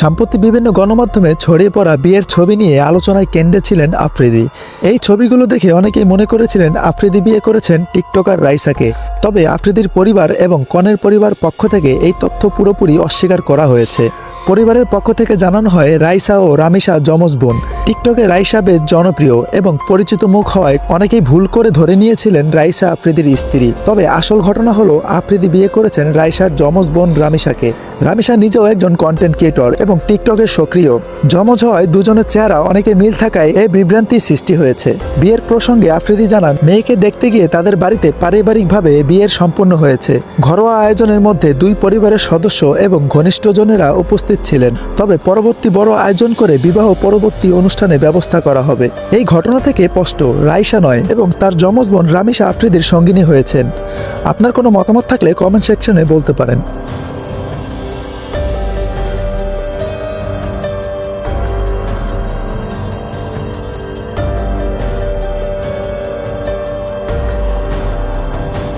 সম্প্রতি বিভিন্ন গণমাধ্যমে ছড়িয়ে পড়া বিয়ের ছবি নিয়ে আলোচনায় কেন্দ্রে ছিলেন আফ্রিদি। এই ছবিগুলো দেখে অনেকেই মনে করেছিলেন আফ্রিদি বিয়ে করেছেন টিকটকার রাইসাকে। তবে আফ্রিদির পরিবার এবং কনের পরিবার পক্ষ থেকে এই তথ্য পুরোপুরি অস্বীকার করা হয়েছে। পরিবারের পক্ষ থেকে জানানো হয়, রাইসা ও রামিসা যমজ বোন। টিকটকে রাইসা বেশ জনপ্রিয় এবং পরিচিত মুখ হওয়ায় অনেকেই ভুল করে ধরে নিয়েছিলেন রাইসা আফ্রিদির স্ত্রী। তবে আসল ঘটনা হলো, আফ্রিদি বিয়ে করেছেন রাইসার যমজ বোন রামিসাকে। রামিসা নিজেও একজন কন্টেন্ট ক্রিয়েটর এবং টিকটকে সক্রিয়। যমজ হয় দুজনের চেহারা অনেকে মিল থাকায় এই বিভ্রান্তি সৃষ্টি হয়েছে। বিয়ের প্রসঙ্গে আফ্রিদি জানান, মেয়েকে দেখতে গিয়ে তাদের বাড়িতে পারিবারিকভাবে বিয়ের সম্পন্ন হয়েছে। ঘরোয়া আয়োজনের মধ্যে দুই পরিবারের সদস্য এবং ঘনিষ্ঠজনেরা উপস্থিত ছিলেন। তবে পরবর্তী বড় আয়োজন করে বিবাহ পরবর্তী অনুষ্ঠানে ব্যবস্থা করা হবে। এই ঘটনা থেকে স্পষ্ট, রাইসা নয় এবং তার যমজ বোন রামিসা আফ্রিদির সঙ্গিনী হয়েছেন। আপনার কোনো মতামত থাকলে কমেন্ট সেকশনে বলতে পারেন।